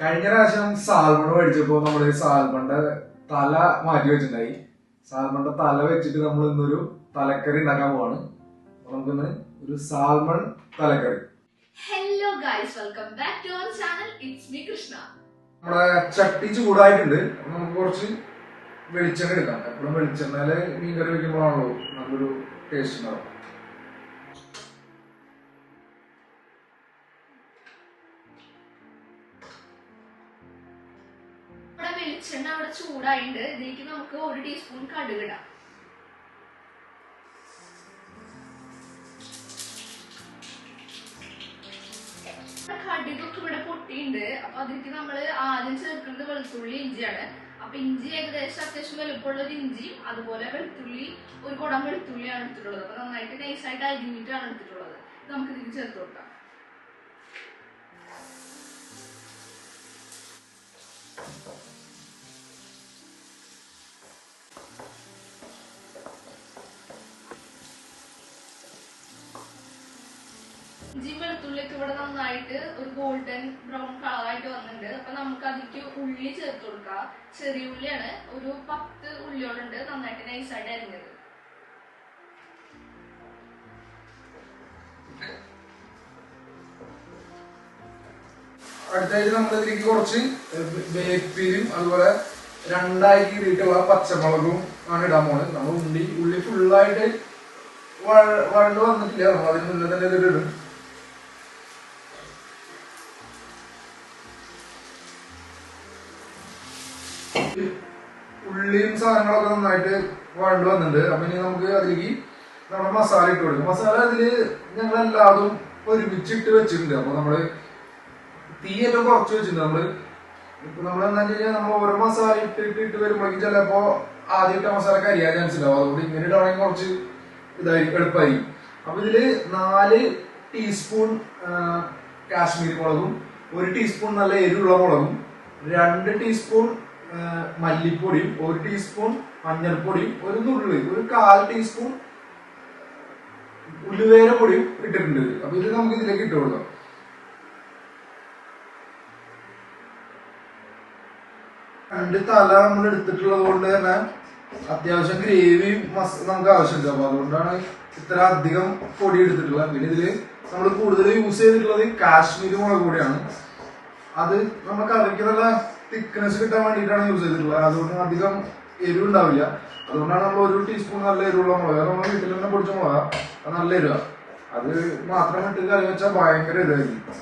കഴിഞ്ഞ പ്രാവശ്യം സാൽമൺ മേടിച്ചപ്പോ നമ്മൾ സാൽമണിന്റെ തല മാറ്റി വെച്ചിട്ടുണ്ടായി. സാൽമണിന്റെ തല വെച്ചിട്ട് നമ്മൾ ഇന്നൊരു തലക്കറി ഉണ്ടാക്കാൻ പോവാണ്. നമുക്കിന്ന് ഒരു salmon തലക്കറി. Hello guys welcome back to our channel it's me Krishna നമ്മുടെ ചട്ടി ചൂടായിട്ടുണ്ട്. നമുക്ക് കുറച്ച് വെളിച്ചെണ്ണ എടുക്കാം. എപ്പോഴും വെളിച്ചെണ്ണയിൽ മീൻകറി വെക്കുമ്പോഴാണല്ലോ നല്ലൊരു ടേസ്റ്റ് ഉണ്ടാവും വെളിച്ചെണ്ണ അവിടെ ചൂടായിണ്ട്. ഇതിലേക്ക് നമുക്ക് ഒരു ടീസ്പൂൺ കടുക് ഇടാം. കടുകൊക്കെ ഇവിടെ പൊട്ടിയുണ്ട്. അപ്പൊ അതിലേക്ക് നമ്മൾ ആദ്യം ചേർക്കുന്നത് വെളുത്തുള്ളി ഇഞ്ചിയാണ്. അപ്പൊ ഇഞ്ചി ഏകദേശം അത്യാവശ്യം വലുപ്പമുള്ള ഒരു ഇഞ്ചിയും അതുപോലെ വെളുത്തുള്ളി ഒരു കുടം വെളുത്തുള്ളിയാണ് എടുത്തിട്ടുള്ളത്. അപ്പൊ നന്നായിട്ട് നൈസായിട്ട് അരിഞ്ഞിട്ടാണ് എടുത്തിട്ടുള്ളത്. നമുക്ക് ഇതിലേക്ക് ചേർത്ത് കൊടുക്കാം. ഇഞ്ചി വെളുത്തുള്ളിയൊക്കെ ഇവിടെ നന്നായിട്ട് ഒരു ഗോൾഡൻ ബ്രൗൺ കളറായിട്ട് വന്നിട്ടുണ്ട്. അപ്പൊ നമുക്ക് അതിലേക്ക് ഉള്ളി ചേർത്ത് കൊടുക്കാം. ചെറിയ ഉള്ളിയാണ്. ഒരു പത്ത് ഉള്ളിയോടുണ്ട് നന്നായിട്ട് നൈസായിട്ട് അരിഞ്ഞത്. അടുത്തായിട്ട് നമ്മൾ ഇതിലേക്ക് കുറച്ച് വേപ്പിലും അതുപോലെ രണ്ടായി കീറിയിട്ടുള്ള പച്ചമുളകും ആണ് ഇടാൻ പോണത്. നമ്മൾ ഉള്ളി ഉള്ളി ഫുള്ളായിട്ട് വഴണ്ട് വന്നിട്ടില്ല. നമ്മൾ അതിന് മുന്നേ തന്നെ ഇത് ഉള്ളിയും സാധനങ്ങളൊക്കെ നന്നായിട്ട് വഴണ്ട് വന്നിട്ടുണ്ട്. അപ്പൊ ഇനി നമുക്ക് അതിലേക്ക് നമ്മുടെ മസാല ഇട്ട് കൊടുക്കും. മസാല അതിൽ ഞങ്ങൾ എല്ലാതും ഒരുമിച്ചിട്ട് വെച്ചിട്ടുണ്ട്. അപ്പൊ നമ്മൾ തീയെല്ലാം കുറച്ച് വെച്ചിട്ടുണ്ട്. നമ്മൾ ഇപ്പൊ നമ്മൾ എന്താ കഴിഞ്ഞാൽ നമ്മൾ ഓരോ മസാല ഇട്ട് ഇട്ട് ഇട്ട് വരുമ്പോഴേക്കും ചിലപ്പോ ആദ്യം ഇട്ട മസാല കരിയാൻ ചാൻസ് ഉണ്ടാവും അതുകൊണ്ട് ഇങ്ങനെ ഇടാണെങ്കിൽ കുറച്ച് ഇതായിരിക്കും എളുപ്പമായി അപ്പൊ ഇതിൽ നാല് ടീസ്പൂൺ കാശ്മീരി മുളകും ഒരു ടീസ്പൂൺ നല്ല എരിവുള്ള മുളകും രണ്ട് ടീസ്പൂൺ മല്ലിപ്പൊടിയും ഒരു ടീസ്പൂൺ മഞ്ഞൾപ്പൊടിയും ഒരു നുള്ളി ഒരു കാൽ ടീസ്പൂൺ ഉലുവേര പൊടിയും ഇട്ടിട്ടുണ്ട്. അപ്പൊ ഇത് നമുക്ക് ഇതിലേക്ക് ഇട്ട് രണ്ട് തല നമ്മൾ എടുത്തിട്ടുള്ളത് കൊണ്ട് തന്നെ അത്യാവശ്യം ഗ്രേവി മസ് നമുക്ക് ആവശ്യമുണ്ട് അപ്പൊ അതുകൊണ്ടാണ് ഇത്ര അധികം പൊടി എടുത്തിട്ടുള്ളത്. പിന്നെ ഇതിൽ നമ്മൾ കൂടുതൽ യൂസ് ചെയ്തിട്ടുള്ളത് കാശ്മീരി മുളക് പൊടിയാണ്. അത് നമ്മൾ കറിക്ക് തിക്നെസ് കിട്ടാൻ വേണ്ടിയിട്ടാണ് യൂസ് ചെയ്തിട്ടുള്ളത്. അതുകൊണ്ട് അധികം എരിവ് ഉണ്ടാവില്ല അതുകൊണ്ടാണ് നമ്മൾ ഒരു ടീസ്പൂൺ നല്ല എരിവുള്ള മുളക്. നമ്മൾ വീട്ടിൽ തന്നെ പൊടിച്ച മുളക്. അത് നല്ല എരിവ. അത് മാത്രം ഇട്ട് കറി വെച്ചാൽ ഭയങ്കര എരിവായിരിക്കും.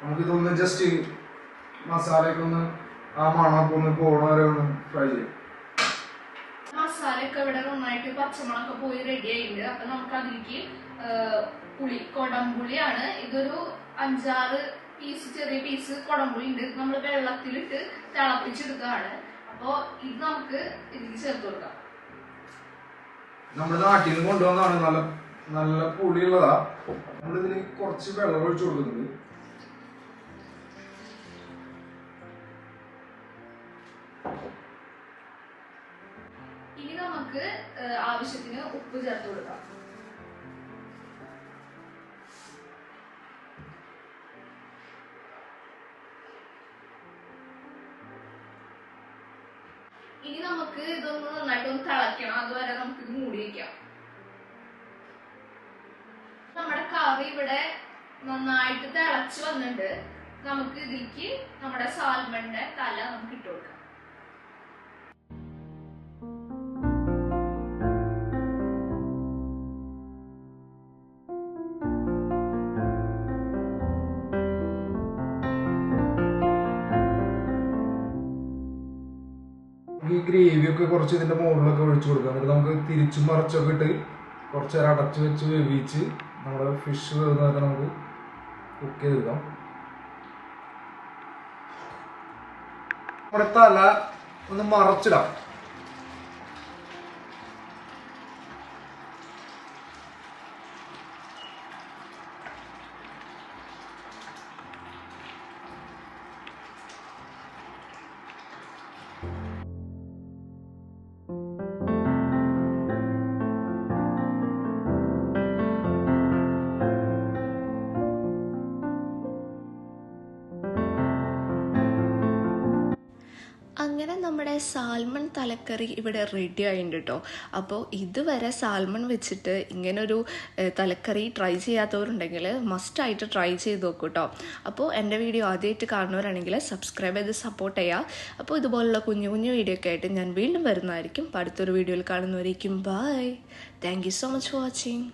നമുക്കിതൊന്ന് ജസ്റ്റ് മസാലയൊക്കെ ഒന്ന് ആ മണമൊക്കെ ഒന്ന് പോണ വരെ ഒന്ന് ഫ്രൈ ചെയ്യാം. മസാലയൊക്കെ ഇവിടെ നന്നായിട്ട് പച്ചമുളകൊക്കെ പോയി റെഡി ആയിട്ടുണ്ട്. അപ്പൊ നമുക്ക് അതിലേക്ക് പുളി കൊടംപുളിയാണ് ഇതൊരു അഞ്ചാറ് പീസ് ചെറിയ പീസ് കൊടംപുളി ഉണ്ട്. നമ്മൾ വെള്ളത്തിലിട്ട് തിളപ്പിച്ചെടുക്കുകയാണ്. അപ്പോ ഇത് നമുക്ക് ഇതിൽ ചേർത്ത് കൊടുക്കാം. നമ്മുടെ നാട്ടിൽ നിന്ന് കൊണ്ടുവന്നതാണ് നല്ല നല്ല പുളിയുള്ളതാ. നമ്മളിതിന് കുറച്ച് വെള്ളം ഒഴിച്ചു കൊടുക്കുന്നുണ്ട്. ഇനി നമുക്ക് ആവശ്യത്തിന് ഉപ്പ് ചേർത്ത് കൊടുക്കാം. ഇനി നമുക്ക് ഇതൊന്ന് നന്നായിട്ട് ഒന്ന് തിളയ്ക്കണം. അതുവരെ നമുക്ക് ഇത് മൂടി വെക്കാം. നമ്മുടെ കറി ഇവിടെ നന്നായിട്ട് തിളച്ച് വന്നിട്ടുണ്ട്. നമുക്ക് ഇതിലേക്ക് നമ്മുടെ സാൽമണിന്റെ തല നമുക്ക് ഇട്ട് കൊടുക്കാം. ഈ ഗ്രേവി ഒക്കെ കുറച്ച് ഇതിന്റെ മുകളിലൊക്കെ ഒഴിച്ചു കൊടുക്കുക. എന്നിട്ട് നമുക്ക് തിരിച്ചും മറച്ചൊക്കെ ഇട്ട് കുറച്ച് നേരം അടച്ചു വെച്ച് വേവിച്ച് നമ്മുടെ ഫിഷ് വേവുന്നതൊക്കെ നമുക്ക് കുക്ക് ചെയ്തെടുക്കാം നമ്മുടെ തല ഒന്ന് മറച്ചിടാം. നമ്മുടെ സാൽമൺ തലക്കറി ഇവിടെ റെഡി ആയിട്ടുണ്ട് കേട്ടോ അപ്പോൾ ഇതുവരെ സാൽമൺ വെച്ചിട്ട് ഇങ്ങനൊരു തലക്കറി ട്രൈ ചെയ്യാത്തവരുണ്ടെങ്കിൽ മസ്റ്റായിട്ട് ട്രൈ ചെയ്ത് നോക്കൂ കേട്ടോ അപ്പോൾ എന്റെ വീഡിയോ ആദ്യമായിട്ട് കാണുന്നവരാണെങ്കിൽ സബ്സ്ക്രൈബ് ചെയ്ത് സപ്പോർട്ട് ചെയ്യുക അപ്പോൾ ഇതുപോലുള്ള കുഞ്ഞു കുഞ്ഞു വീഡിയോ ഒക്കെ ആയിട്ട് ഞാൻ വീണ്ടും വരുന്നതായിരിക്കും. അടുത്തൊരു വീഡിയോയിൽ കാണുന്നവരേക്കും bye thank so much for watching